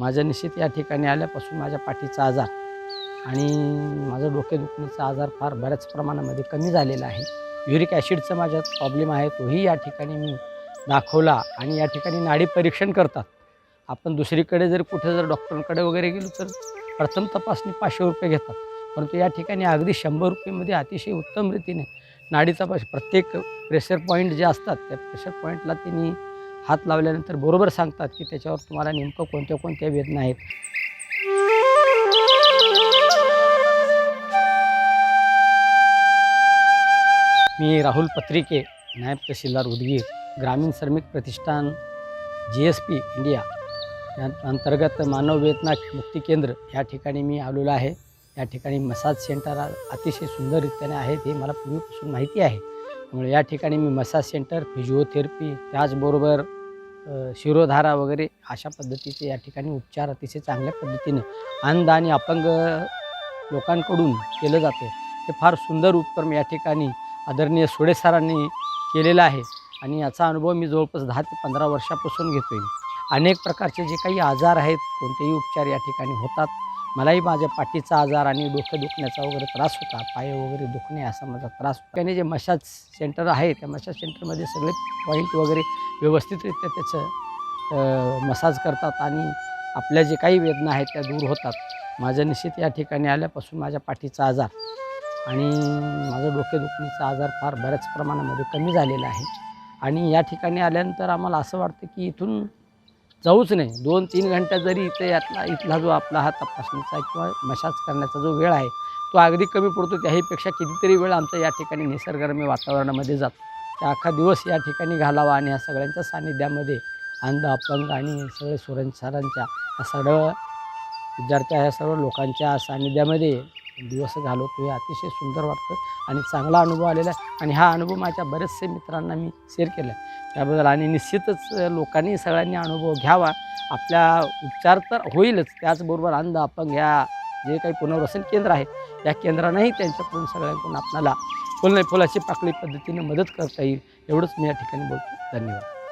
माझं निश्चित या ठिकाणी आल्यापासून माझ्या पाठीचा आजार आणि माझं डोकेदुखीचा आजार फार बऱ्याच प्रमाणामध्ये कमी झालेला आहे. युरिक ॲसिडचा माझ्यात प्रॉब्लेम आहे. तोही या ठिकाणी मी दाखवला आणि या ठिकाणी नाडी परीक्षण करतात. आपण दुसरीकडे जर कुठे जर डॉक्टरांकडे वगैरे गेलो तर प्रथम तपासणी पाचशे रुपये घेतात. परंतु या ठिकाणी अगदी शंभर रुपयेमध्ये अतिशय उत्तम रीतीने नाडीचा तपास प्रत्येक प्रेशर पॉईंट जे असतात त्या प्रेशर पॉईंटला त्यांनी हात लावल्यानंतर बरोबर सांगतात की त्याच्यावर तुम्हाला नेमकं कोणत्या कोणत्या वेदना आहेत. मी राहुल पत्रिके नायब तहसीलदार उदगीर ग्रामीण श्रमिक प्रतिष्ठान जी एस पी इंडिया या अंतर्गत मानव वेदना मुक्ती केंद्र या ठिकाणी मी आलेलो आहे. या ठिकाणी मसाज सेंटर अतिशय सुंदररीत्याने आहेत हे मला पूर्वीपासून माहिती आहे. त्यामुळे या ठिकाणी मी मसाज सेंटर फिजिओथेरपी त्याचबरोबर शिरोधारा वगैरे अशा पद्धतीचे या ठिकाणी उपचार अतिशय चांगल्या पद्धतीनं अंध आणि अपंग लोकांकडून केलं जाते. हे फार सुंदर उपक्रम या ठिकाणी आदरणीय सुडेसरांनी केलेला आहे आणि याचा अनुभव मी जवळपास दहा ते पंधरा वर्षापासून घेतो आहे अनेक प्रकारचे जे काही आजार आहेत कोणतेही उपचार या ठिकाणी होतात मलाही माझ्या पाठीचा आजार आणि डोकं दुखण्याचा वगैरे त्रास होता पाय वगैरे दुखणे असा माझा त्रास होता. त्याने जे मसाज सेंटर आहे त्या मशाज सेंटरमध्ये सगळे पॉईंट वगैरे व्यवस्थितरित्या त्याचं मसाज करतात आणि आपल्या जे काही वेदना आहेत त्या दूर होतात. माझं निश्चित या ठिकाणी आल्यापासून माझ्या पाठीचा आजार आणि माझं डोकेदुखीचा आजार फार बऱ्याच प्रमाणामध्ये कमी झालेला आहे. आणि या ठिकाणी आल्यानंतर आम्हाला असं वाटतं की इथून जाऊच नाही दोन तीन घंटा जरी इथे यातला इथला जो आपला हा तपासणीचा किंवा मसाज करण्याचा जो वेळ आहे तो अगदी कमी पडतो. त्याहीपेक्षा कितीतरी वेळ आमचा या ठिकाणी निसर्गरम्य वातावरणामध्ये जातो. त्या अख्खा दिवस या ठिकाणी घालावा आणि ह्या सगळ्यांच्या सान्निध्यामध्ये अंध अपंग आणि सगळे सुरंसरांच्या सगळं या सर्व विद्यार्थ्या ह्या सर्व लोकांच्या सान्निध्यामध्ये दिवस घालवतो हे अतिशय सुंदर वाटतं आणि चांगला अनुभव आलेला आहे. आणि हा अनुभव माझ्या बरेचसे मित्रांना मी शेअर केला आहे त्याबद्दल आणि निश्चितच लोकांनी सगळ्यांनी अनुभव घ्यावा. आपल्या उपचार तर होईलच. त्याचबरोबर अंध अपंग ह्या जे काही पुनर्वसन केंद्र आहे या केंद्रांनाही त्यांच्याकडून सगळ्यांकडून आपल्याला फुल नाही फुलाची पाकळी पद्धतीने मदत करता येईल. एवढंच मी या ठिकाणी बोलतो. धन्यवाद.